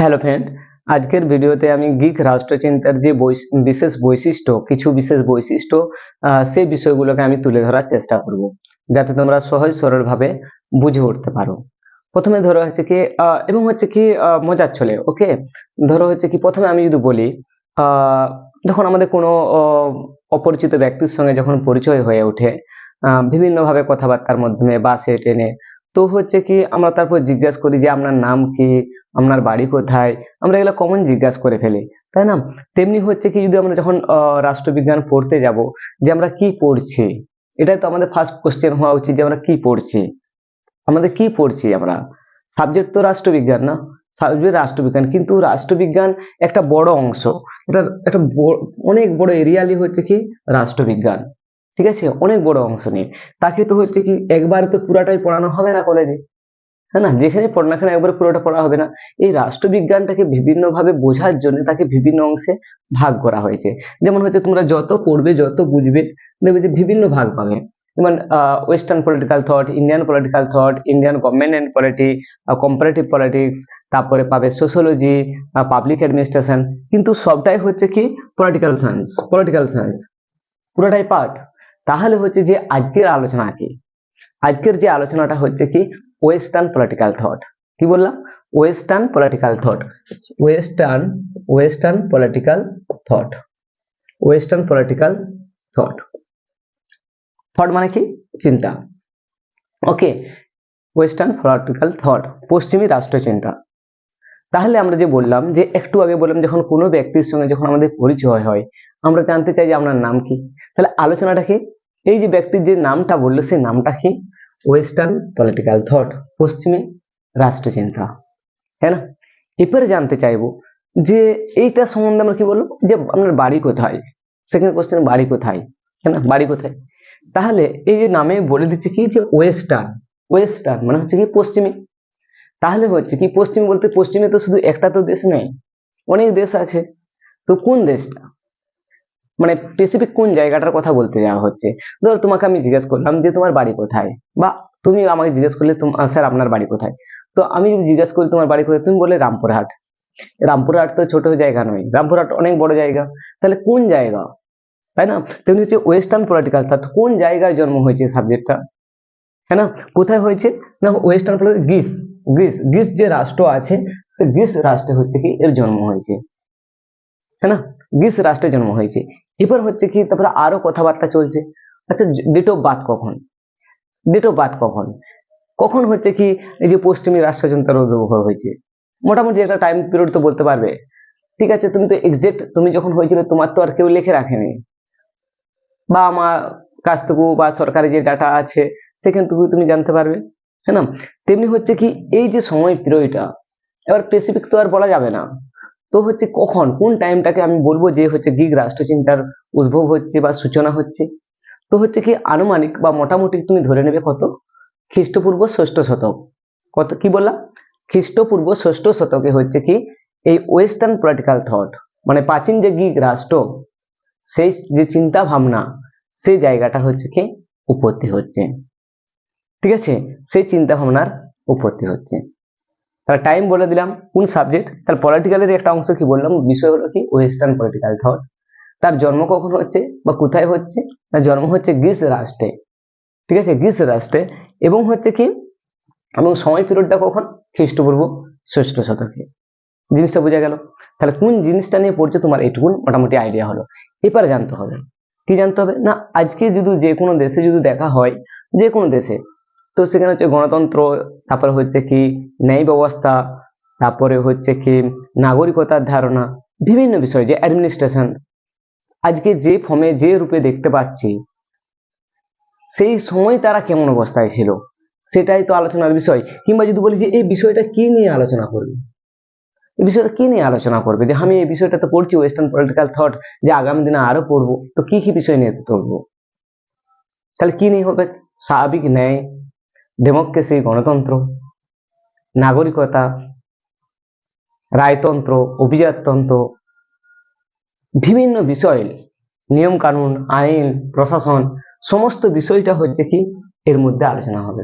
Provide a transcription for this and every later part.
Hello friend, আজকের ভিডিওতে আমি গিক রাষ্ট্রচিন্তার যে বৈশ- বিশেষ বৈশিষ্ট্য, কিছু বিশেষ বৈশিষ্ট্য সেই বিষয়গুলোকে আমি তুলে ধরার চেষ্টা করব, যাতে তোমরা সহজ সরলভাবে বুঝে উঠতে পারো। প্রথমে ধরো হচ্ছে কি এবং হচ্ছে কি মজার ছলে, ওকে? ধরো হচ্ছে কি, প্রথমে আমি যদি বলি যখন আমাদের কোনো অপরিচিত ব্যক্তির সঙ্গে যখন পরিচয় হয়ে ওঠে বিভিন্নভাবে কথাবার্তার মাধ্যমে বাসে ট্রেনে তো হচ্ছে কি আমরা তারপর জিজ্ঞাসা করি যে আপনার নাম কি? আপনার বাড়ি কোথায়? আমরা এগুলো কমন জিজ্ঞাসা করে ফেলি, তাই না? তেমনি হচ্ছে কি যদি আমরা যখন রাষ্ট্রবিজ্ঞান পড়তে যাব, যে আমরা কি পড়ছি, এটাই তো আমাদের ফার্স্ট কোশ্চেন হওয়া উচিত যে আমরা কি পড়ছি। আমাদের কি পড়ছি আমরা? সাবজেক্ট তো রাষ্ট্রবিজ্ঞান না? সাবজেক্ট রাষ্ট্রবিজ্ঞান, কিন্তু রাষ্ট্রবিজ্ঞান একটা বড় অংশ। এটা একটা অনেক বড় এরিয়ালি হচ্ছে কি রাষ্ট্রবিজ্ঞান। ঠিক আছে? অনেক বড় অংশ নিয়ে। তাকে তো হচ্ছে কি একবার তো পুরাটাই পড়ানো হবে না কলেজে হ্যাঁ না? যেখানে পড়ানো এখানে একবার পুরোটা পড়া হবে না। এই রাষ্ট্রবিজ্ঞানটাকে বিভিন্নভাবে বোঝার জন্য তাকে বিভিন্ন অংশে ভাগ করা হয়েছে। যেমন হচ্ছে তোমরা যত পড়বে, যত বুঝবে, দেখবে যে বিভিন্ন ভাগ পাবে। যেমন western political thought Indian political thought Indian government and polity comparative politics তারপরে পাবে সোশ্যোলজি পাবলিক অ্যাডমিনিস্ট্রেশন কিন্তু সবটাই হচ্ছে কি? পলিটিক্যাল সায়েন্স পলিটিক্যাল সায়েন্স পুরোটাই পার্ট তাহলে হচ্ছে যে আজকের আলোচনা কি? আজকের যে আলোচনাটা হচ্ছে কি? ওয়েস্টার্ন পলিটিক্যাল থট কি বললাম? Western political thought western western political thought western political thought thought মানে কি? চিন্তা. ওকে ওয়েস্টার্ন পলিটিক্যাল থট পশ্চিমী রাষ্ট্রচিন্তা. তাহলে আমরা যে বললাম যে একটু আগে বললাম যখন কোনো ব্যক্তির সঙ্গে যখন আমাদের পরিচয় হয়, আমরা জানতে চাই যে আপনার নাম কি? তাহলে আলোচনাটা কি? এই যে ব্যক্তির যে নামটা বলল, সেই নামটা কি? ওয়েস্টার্ন পলিটিক্যাল থট পশ্চিমে রাষ্ট্রচিন্তা হ্যাঁ না? এরপরে জানতে চাইব যে এইটা সম্বন্ধে আমরা কি বলব? যে আপনার বাড়ি কোথায়? সেকেন্ড কোশ্চেন বাড়ি কোথায়? হ্যাঁ না? বাড়ি কোথায়? তাহলে এই যে নামে বলে দিচ্ছে কি? যে ওয়েস্টার্ন ওয়েস্টার্ন মানে হচ্ছে কি পশ্চিমে। তাহলে হচ্ছে কি পশ্চিম বলতে পশ্চিমে তো শুধু একটা তো দেশ নেই, অনেক দেশ আছে। তো কোন দেশটা? মানে স্পেসিফিক কোন জায়গাটার কথা বলতে যাওয়া হচ্ছে? ধর তোমাকে আমি জিজ্ঞেস করলাম যে তোমার বাড়ি কোথায়? বা তুমি আমাকে জিজ্ঞেস করলে স্যার আপনার বাড়ি কোথায়? তো আমি যদি জিজ্ঞেস করি তোমার বাড়ি কোথায়, তুমি বলে রামপুরহাট। রামপুরহাট তো ছোট জায়গা নয়, রামপুরহাট অনেক বড় জায়গা। তাহলে কোন জায়গা? তাই না? তেমনি হচ্ছে ওয়েস্টার্ন পলিটিক্যাল থট কোন জায়গায় জন্ম হয়েছে সাবজেক্টটা হ্যাঁ না? কোথায় হয়েছে? না ওয়েস্টার্ন গ্রিস। গ্রিস গ্রিস যে রাষ্ট্র আছে, সে গ্রিস রাষ্ট্রে হচ্ছে কি, এর জন্ম হয়েছে। হ্যাঁ না? গ্রিস রাষ্ট্রে জন্ম হয়েছে। এবার হচ্ছে কি, তারপরে আরও কথাবার্তা চলছে। আচ্ছা ডেট অফ বার্থ কখন? ডেট অফ বার্থ কখন? কখন হচ্ছে কি, এই যে পশ্চিমী রাষ্ট্রযন্ত্রের উদ্ভব হয়েছে? মোটামুটি একটা টাইম পিরিয়ড তো বলতে পারবে। ঠিক আছে, তুমি তো এক্সাক্ট তুমি যখন হয়েছিল, তোমার তো আর কেউ লিখে রাখেনি। বা আমার কাছ থেকে বা সরকারি যে ডাটা আছে, সেখান থেকে তুমি জানতে পারবে হ্যাঁ না? তেমনি হচ্ছে কি, এই যে সময় পিরিয়ডটা এবার স্পেসিফিক তো আর বলা যাবে না। তো হচ্ছে কখন, কোন টাইমটাকে আমি বলব যে হচ্ছে গিগ রাষ্ট্রচিন্তার উদ্ভব হচ্ছে বা সূচনা হচ্ছে? তো হচ্ছে কি আনুমানিক বা মোটামুটি তুমি ধরে নেবে কত? খ্রিস্টপূর্ব ষষ্ঠ শতক। কত, কি বললাম? খ্রিস্টপূর্ব ষষ্ঠ শতকে হচ্ছে কি এই ওয়েস্টার্ন পলিটিক্যাল থট মানে প্রাচীন যে গ্রিক রাষ্ট্র, সেই যে চিন্তা ভাবনা সেই জায়গাটা হচ্ছে কি উপত্তি হচ্ছে। ঠিক আছে? সেই চিন্তা ভাবনার উপত্তি হচ্ছে। তাহলে টাইম বলে দিলাম কোন সাবজেক্ট তাহলে পলিটিক্যালের একটা অংশ কি বললাম? বিষয় হলো কি? ওয়েস্টার্ন পলিটিক্যাল থট তার জন্ম কখন হচ্ছে? বা কোথায় হচ্ছে? তার জন্ম হচ্ছে গ্রিস রাষ্ট্রে। ঠিক আছে? গ্রিস রাষ্ট্রে। এবং হচ্ছে কি? এবং সময় পিরিয়ডটা কখন? খ্রিস্টপূর্ব ষষ্ঠ শতকে। জিনিসটা বোঝা গেল? তাহলে কোন জিনিসটা নিয়ে পড়ছে তোমার? এইটুকুন মোটামুটি আইডিয়া হলো। এবারে জানতে হবে। কি জানতে হবে? না, আজকে যদি যে কোনো দেশে যদি দেখা হয় যে কোনো দেশে তো সেখানে হচ্ছে গণতন্ত্র, তারপরে হচ্ছে কি ন্যায় ব্যবস্থা, তারপরে হচ্ছে কি নাগরিকতার ধারণা, বিভিন্ন বিষয় যে অ্যাডমিনিস্ট্রেশন আজকে যে ফর্মে যে রূপে দেখতে পাচ্ছি, সেই সময় তারা কেমন অবস্থায় ছিল, সেটাই তো আলোচনার বিষয়। কিংবা যদি বলি যে এই বিষয়টা কি নিয়ে আলোচনা করবে? এই বিষয়টা কি নিয়ে আলোচনা করবে? যে আমি এই বিষয়টা তো পড়ছি ওয়েস্টার্ন পলিটিক্যাল থট যে আগামী দিনে আরও পড়ব, তো কি কি বিষয় নিয়ে পড়ব তাহলে কি নিয়ে হবে? স্বাভাবিক ন্যায় ডেমোক্রেসি গণতন্ত্র নাগরিকতা রায়তন্ত্র অভিজাততন্ত্র বিভিন্ন বিষয় নিয়ম কানুন আইন প্রশাসন সমস্ত বিষয়টা হচ্ছে কি এর মধ্যে আলোচনা হবে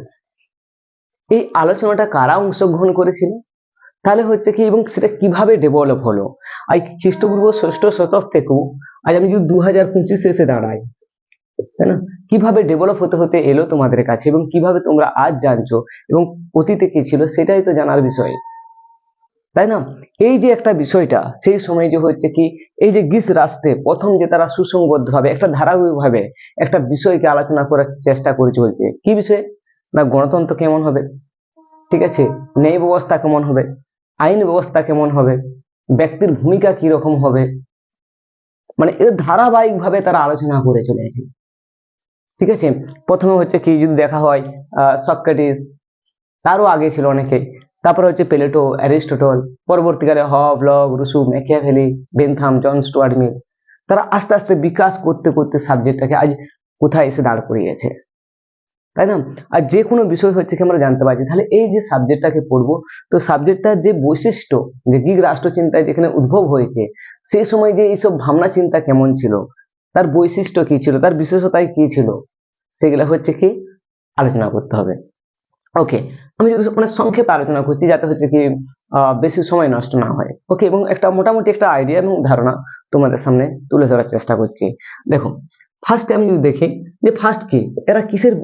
এই আলোচনাটা কারা অংশগ্রহণ করেছিল? তাহলে হচ্ছে কি, এবং সেটা কীভাবে ডেভেলপ হলো? আজ খ্রিস্টপূর্ব ষষ্ঠ শতক থেকেও আজ আমি যদি দু হাজার পঁচিশে এসে দাঁড়াই তাই না? কীভাবে ডেভেলপ হতে হতে এলো তোমাদের কাছে এবং কীভাবে তোমরা আজ জানছো এবং অতীতে কি ছিল সেটাই তো জানার বিষয়। তাই না? এই যে একটা বিষয়টা, সেই সময় যে হচ্ছে কি, এই যে গ্রিস রাষ্ট্রে প্রথম যে তারা সুসংবদ্ধভাবে, একটা ধারাবাহিকভাবে একটা বিষয়কে আলোচনা করার চেষ্টা করে চলছে। কি বিষয়ে? না, গণতন্ত্র কেমন হবে? ঠিক আছে? ন্যায় ব্যবস্থা কেমন হবে? আইন ব্যবস্থা কেমন হবে? ব্যক্তির ভূমিকা কি রকম হবে? মানে এর ধারাবাহিকভাবে তারা আলোচনা করে চলেছে। ঠিক আছে? প্রথমে হচ্ছে কি যদি দেখা হয় সক্রেটিস, তারও আগে ছিল অনেকে। তারপরে হচ্ছে প্লেটো, অ্যারিস্টটল, পরবর্তীকালে Hobbes Locke Rousseau, Machiavelli, Bentham, John Stuart Mill. তারা আস্তে আস্তে বিকাশ করতে করতে সাবজেক্টটাকে আজ কোথায় এসে দাঁড় করিয়েছে? তাই না? আর যে কোনো বিষয় হচ্ছে কি আমরা জানতে পারছি। তাহলে এই যে সাবজেক্টটাকে পড়ব, তো সাবজেক্টটার যে বৈশিষ্ট্য, যে গ্রিক রাষ্ট্রচিন্তায় যেখানে উদ্ভব হয়েছে সেই সময় যে এইসব ভাবনা চিন্তা কেমন ছিল? তার বৈশিষ্ট্য কি ছিল? তার বিশেষতায় কি ছিল? সেগুলো হচ্ছে কি? আলোচনা করতে হবে। ওকে আমি যদি মানে সংক্ষেপে আলোচনা করছি যাতে হচ্ছে কি বেশি সময় নষ্ট না হয়। ওকে এবং একটা মোটামুটি একটা আইডিয়া এবং ধারণা তোমাদের সামনে তুলে ধরার চেষ্টা করছি। দেখো ফার্স্টে আমি যদি দেখি যে ফার্স্ট কি? এরা কিসের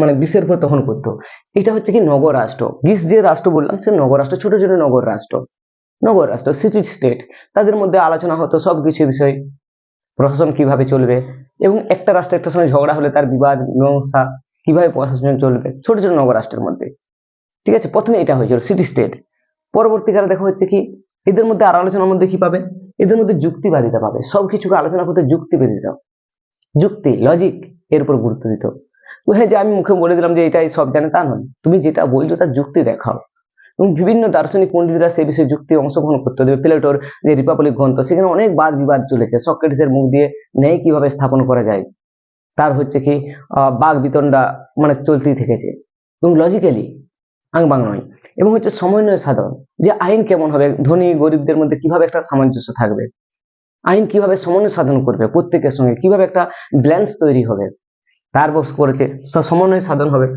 মানে বিশ্বের উপর তখন করতো? এটা হচ্ছে কি নগর রাষ্ট্র। গ্রিস যে রাষ্ট্র বললাম, সে নগর রাষ্ট্র, ছোট ছোট নগর রাষ্ট্র। নগর রাষ্ট্র সিটি স্টেট তাদের মধ্যে আলোচনা হতো সব কিছু বিষয়। প্রশাসন কীভাবে চলবে? এবং একটা রাষ্ট্র একটা সময় ঝগড়া হলে তার বিবাদ, মীমাংসা কীভাবে প্রশাসন চলবে? ছোট ছোট নগর রাষ্ট্রের মধ্যে। ঠিক আছে? প্রথমে এটা হয়েছিল সিটি স্টেট পরবর্তীকালে দেখা হচ্ছে কি, এদের মধ্যে আর আলোচনার মধ্যে কি পাবে? এদের মধ্যে যুক্তিবাদিতা পাবে। সব কিছুকে আলোচনা করতে যুক্তিবাদিতা। যুক্তি লজিক এর উপর গুরুত্ব দিত। হ্যাঁ যে আমি মুখে বলে দিলাম যে এটাই সব জানে তা নয়। তুমি যেটা বলছো তার যুক্তি দেখাও। এবং বিভিন্ন দার্শনিক পণ্ডিতরা সেই বিষয়ে যুক্তি অংশগ্রহণ করতে দেবে। প্লেটোর যে রিপাবলিক গ্রন্থ, সেখানে অনেক বাদ বিবাদ চলেছে। সক্রেটিসের মুখ দিয়ে ন্যায় কীভাবে স্থাপন করা যায়, তার হচ্ছে কি বাঘ বিতণ্ডা মানে চলতেই থেকেছে। এবং লজিক্যালি আংবাং নয়। এবং হচ্ছে সমন্বয় সাধন, যে আইন কেমন হবে, ধনী গরিবদের মধ্যে কীভাবে একটা সামঞ্জস্য থাকবে, আইন কীভাবে সমন্বয় সাধন করবে প্রত্যেকের সঙ্গে, কীভাবে একটা ব্যালেন্স তৈরি হবে, তার বক্স করেছে সমন্বয় সাধন হবে।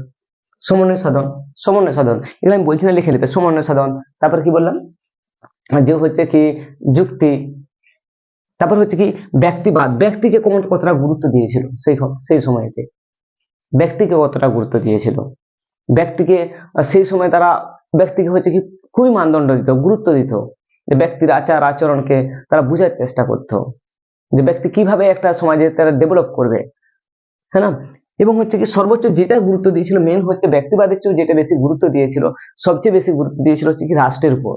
সমন্বয় সাধন সমন্বয় সাধন। এগুলো আমি বলছি না, লিখে নেবে সমন্বয় সাধন। তারপর কি বললাম? যে হচ্ছে কি, যুক্তি। তারপর হচ্ছে কি, ব্যক্তিবাদ। ব্যক্তিকে কোন কতটা গুরুত্ব দিয়েছিল? সেই সেই সময়তে। ব্যক্তিকে কতটা গুরুত্ব দিয়েছিল? ব্যক্তিকে, সেই সময় তারা, ব্যক্তিকে হচ্ছে কি, খুবই মানদণ্ড দিত, গুরুত্ব দিত। যে ব্যক্তির আচার, আচরণকে তারা বোঝার চেষ্টা করতো। যে ব্যক্তি কীভাবে একটা সমাজে তারা ডেভেলপ করবে। হ্যাঁ না? এবং হচ্ছে কি সর্বোচ্চ যেটা গুরুত্ব দিয়েছিল মেন হচ্ছে ব্যক্তিবাদের চেয়েও যেটা বেশি গুরুত্ব দিয়েছিল, সবচেয়ে বেশি গুরুত্ব দিয়েছিল হচ্ছে কি রাষ্ট্রের উপর।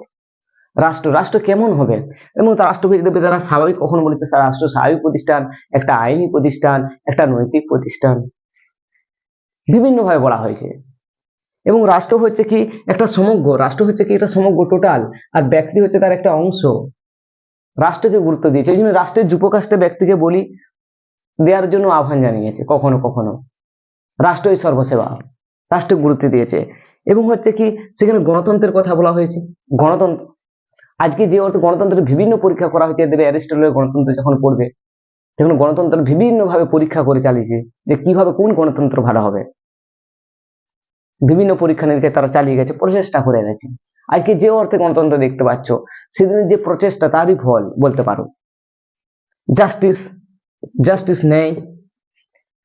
রাষ্ট্র রাষ্ট্র কেমন হবে? এবং তার রাষ্ট্রকে দেখবে তারা স্বাভাবিক, কখন বলেছে রাষ্ট্র স্বাভাবিক প্রতিষ্ঠান, একটা আইনি প্রতিষ্ঠান, একটা নৈতিক প্রতিষ্ঠান। বিভিন্নভাবে বলা হয়েছে। এবং রাষ্ট্র হচ্ছে কি একটা সমগ্র, রাষ্ট্র হচ্ছে কি একটা সমগ্র টোটাল আর ব্যক্তি হচ্ছে তার একটা অংশ। রাষ্ট্রকে গুরুত্ব দিয়েছে। এই জন্য রাষ্ট্রের যুপকাষ্টে ব্যক্তিকে বলি দেওয়ার জন্য আহ্বান জানিয়েছে, কখনো কখনো। রাষ্ট্রই সর্বসেবা, রাষ্ট্র গুরুত্ব দিয়েছে। এবং হচ্ছে কি, সেখানে গণতন্ত্রের কথা বলা হয়েছে। গণতন্ত্র, আজকে যে অর্থ গণতন্ত্রের বিভিন্ন পরীক্ষা করা হয়েছে দেবে অ্যারিস্টলের গণতন্ত্র যখন পড়বে তখন গণতন্ত্র বিভিন্ন ভাবে পরীক্ষা করে চালিয়েছে যে কীভাবে কোন গণতন্ত্র ভালো হবে। বিভিন্ন পরীক্ষা নিরীক্ষা তারা চালিয়ে গেছে, প্রচেষ্টা করে গেছে। আজকে যে অর্থে গণতন্ত্র দেখতে পাচ্ছ, সেদিনের যে প্রচেষ্টা, তারই ফল বলতে পারো। জাস্টিস জাস্টিস নেই।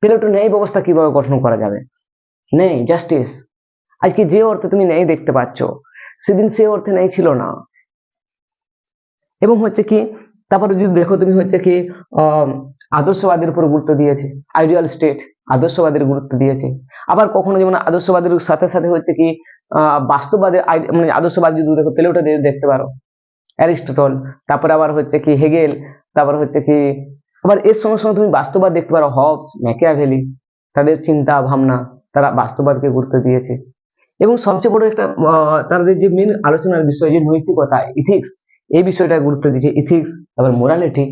প্লেটো ন্যায় ব্যবস্থা কীভাবে গঠন করা যাবে? নেই জাস্টিস আজকে যে অর্থে তুমি ন্যায় দেখতে পাচ্ছ, সেদিন সে অর্থে ন্যায় ছিল না। এবং হচ্ছে কি, তারপরে যদি দেখো তুমি হচ্ছে কি আদর্শবাদের উপর গুরুত্ব দিয়েছে। আইডিয়াল স্টেট আদর্শবাদের গুরুত্ব দিয়েছে। আবার কখনো যেমন আদর্শবাদের সাথে সাথে হচ্ছে কি বাস্তববাদের মানে আদর্শবাদ যদি দেখো প্লেটো দিয়ে দেখতে পারো। অ্যারিস্টটল, তারপরে আবার হচ্ছে কি, হেগেল, তারপর হচ্ছে কি আবার এর সঙ্গে সঙ্গে তুমি বাস্তববাদ দেখতে পারো হবস ম্যাকিয়াভেলি তাদের চিন্তা ভাবনা তারা বাস্তববাদকে গুরুত্ব দিয়েছে। এবং সবচেয়ে বড় একটা তাদের যে মেন আলোচনার বিষয়, যে নৈতিকতা ইথিক্স এই বিষয়টা গুরুত্ব দিয়েছে। ইথিক্স তারপর মোরালিটি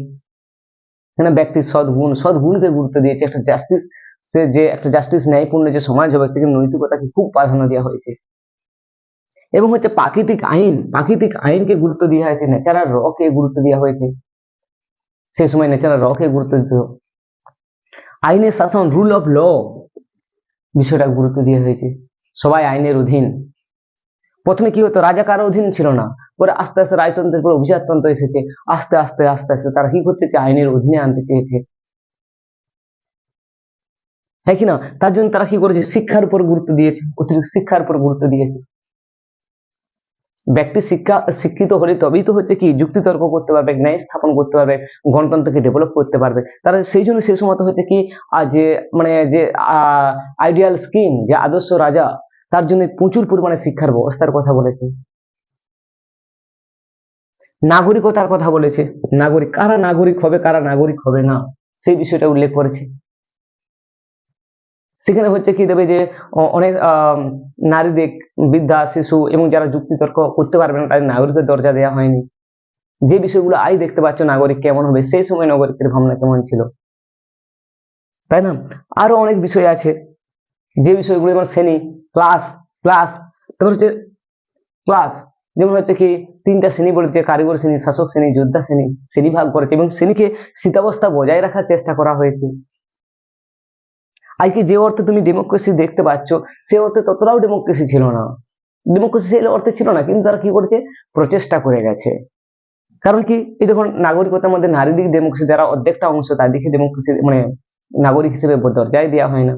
এখানে ব্যক্তির সদ্গুণ, সদ্গুণকে গুরুত্ব দিয়েছে। একটা জাস্টিস সে যে একটা জাস্টিস ন্যায়পূর্ণ যে সমাজ হবে, সেখানে নৈতিকতাকে খুব প্রাধান্য দেওয়া হয়েছে। এবং হচ্ছে প্রাকৃতিক আইন, প্রাকৃতিক আইনকে গুরুত্ব দেওয়া হয়েছে। ন্যাচারাল র কে গুরুত্ব দেওয়া হয়েছে। সেই সময় ন্যাচারাল র কে গুরুত্ব দিত। আইনের শাসন রুল অফ ল বিষয়টা গুরুত্ব দেওয়া হয়েছে। সবাই আইনের অধীন। প্রথমে কি হতো, রাজা কারও অধীন ছিল না। পরে আস্তে আস্তে রাজতন্ত্রের পর অভিজাততন্ত্র এসেছে। আস্তে আস্তে আস্তে আস্তে তারা কি করতে চেয়ে আইনের অধীনে আনতে চেয়েছে। হ্যাঁ কিনা তার জন্য তারা কি করেছে? শিক্ষার উপর গুরুত্ব দিয়েছে। অতিরিক্ত শিক্ষার উপর গুরুত্ব দিয়েছে। ব্যক্তি শিক্ষা, শিক্ষিত হলে তবেই তো হচ্ছে কি যুক্তিতর্ক করতে পারবে, ন্যায় স্থাপন করতে পারবে, গণতন্ত্রকে ডেভেলপ করতে পারবে। তারা সেই জন্য সেই সময় হচ্ছে কি যে মানে যে আইডিয়াল স্কিম যে আদর্শ রাজা, তার জন্য প্রচুর পরিমাণে শিক্ষার ব্যবস্থার কথা বলেছে। নাগরিকতার কথা বলেছে। নাগরিক, কারা নাগরিক হবে, কারা নাগরিক হবে না, সেই বিষয়টা উল্লেখ করেছে। সেখানে হচ্ছে কি দেবে যে অনেক নারীদের বৃদ্ধা, শিশু এবং যারা যুক্তিতর্ক করতে পারবে না, তাদের নাগরিকের দরজা দেওয়া হয়নি। যে বিষয়গুলো আই দেখতে পাচ্ছ নাগরিক কেমন হবে, সেই সময় নাগরিকের ভাবনা কেমন ছিল? তাই না? আরও অনেক বিষয় আছে। যে বিষয়গুলো যেমন শ্রেণি ক্লাস ক্লাস তারপর হচ্ছে ক্লাস যেমন হচ্ছে কি তিনটা শ্রেণি বলেছে, কারিগর শ্রেণি, শাসক শ্রেণি, যোদ্ধা শ্রেণি শ্রেণি ভাগ করেছে এবং শ্রেণীকে শীতাবস্থা বজায় রাখার চেষ্টা করা হয়েছে। আজকে যে অর্থে তুমি ডেমোক্রেসি দেখতে পাচ্ছ, সে অর্থে ততটাও ডেমোক্রেসি ছিল না। ডেমোক্রেসি সেই অর্থে ছিল না, কিন্তু তারা কি করেছে? প্রচেষ্টা করে গেছে। কারণ কি, এই দেখুন নাগরিকতার মধ্যে নারীদের ডেমোক্রেসি যারা অর্ধেকটা অংশ তাদেরকে ডেমোক্রেসি মানে নাগরিক হিসেবে দরজায় দেওয়া হয় না।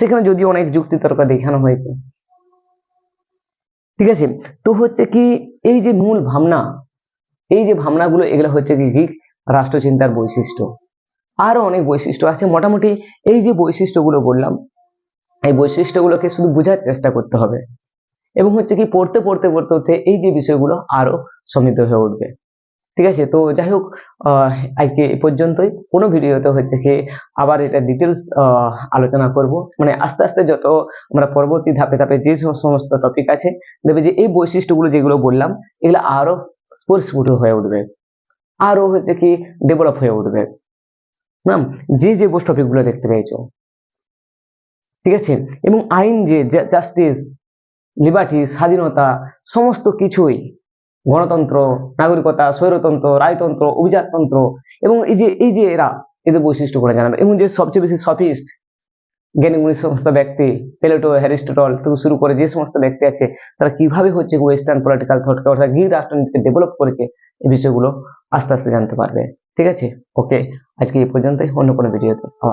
সেখানে যদিও অনেক যুক্তিতর্ক দেখানো হয়েছে। ঠিক আছে? তো হচ্ছে কি, এই যে মূল ভাবনা, এই যে ভাবনাগুলো, এগুলো হচ্ছে কি গ্রিক রাষ্ট্রচিন্তার বৈশিষ্ট্য। আরও অনেক বৈশিষ্ট্য আছে। মোটামুটি এই যে বৈশিষ্ট্যগুলো বললাম, এই বৈশিষ্ট্যগুলোকে শুধু বোঝার চেষ্টা করতে হবে এবং হচ্ছে কি পড়তে পড়তে পড়তে পড়তে এই যে বিষয়গুলো আরও সমৃদ্ধ হয়ে উঠবে। ঠিক আছে? তো যাই হোক আজকে এ পর্যন্তই। কোনো ভিডিওতে হচ্ছে কি আবার এটা ডিটেলস আলোচনা করব। মানে আস্তে আস্তে যত আমরা পরবর্তী ধাপে ধাপে যে সম- সমস্ত টপিক আছে, দেখবে যে এই বৈশিষ্ট্যগুলো যেগুলো বললাম, এগুলো আরও স্ফুট হয়ে উঠবে। আরও হচ্ছে কি ডেভেলপ হয়ে উঠবে। না যে যে বস টপিকগুলো দেখতে পেয়েছ। ঠিক আছে? এবং আইন যে জাস্টিস লিবার্টি স্বাধীনতা, সমস্ত কিছুই, গণতন্ত্র, নাগরিকতা, স্বৈরতন্ত্র, রায়তন্ত্র, অভিজাততন্ত্র, এবং এই যে এই যে এরা, এদের বৈশিষ্ট্যগুলো জানাবে। এবং যে সবচেয়ে বেশি সফিস্ট জ্ঞানী গুণী সমস্ত ব্যক্তি, প্লেটো হ্যারিস্টটল থেকে শুরু করে যে সমস্ত ব্যক্তি আছে, তারা কীভাবে হচ্ছে ওয়েস্টার্ন পলিটিক্যাল থটকে অর্থাৎ গ্রিক রাষ্ট্রনীতিকে ডেভেলপ করেছে, এই বিষয়গুলো আস্তে আস্তে জানতে পারবে। ঠিক আছে? ওকে আজকে এই পর্যন্তই অন্য কোনো ভিডিওতে আবার।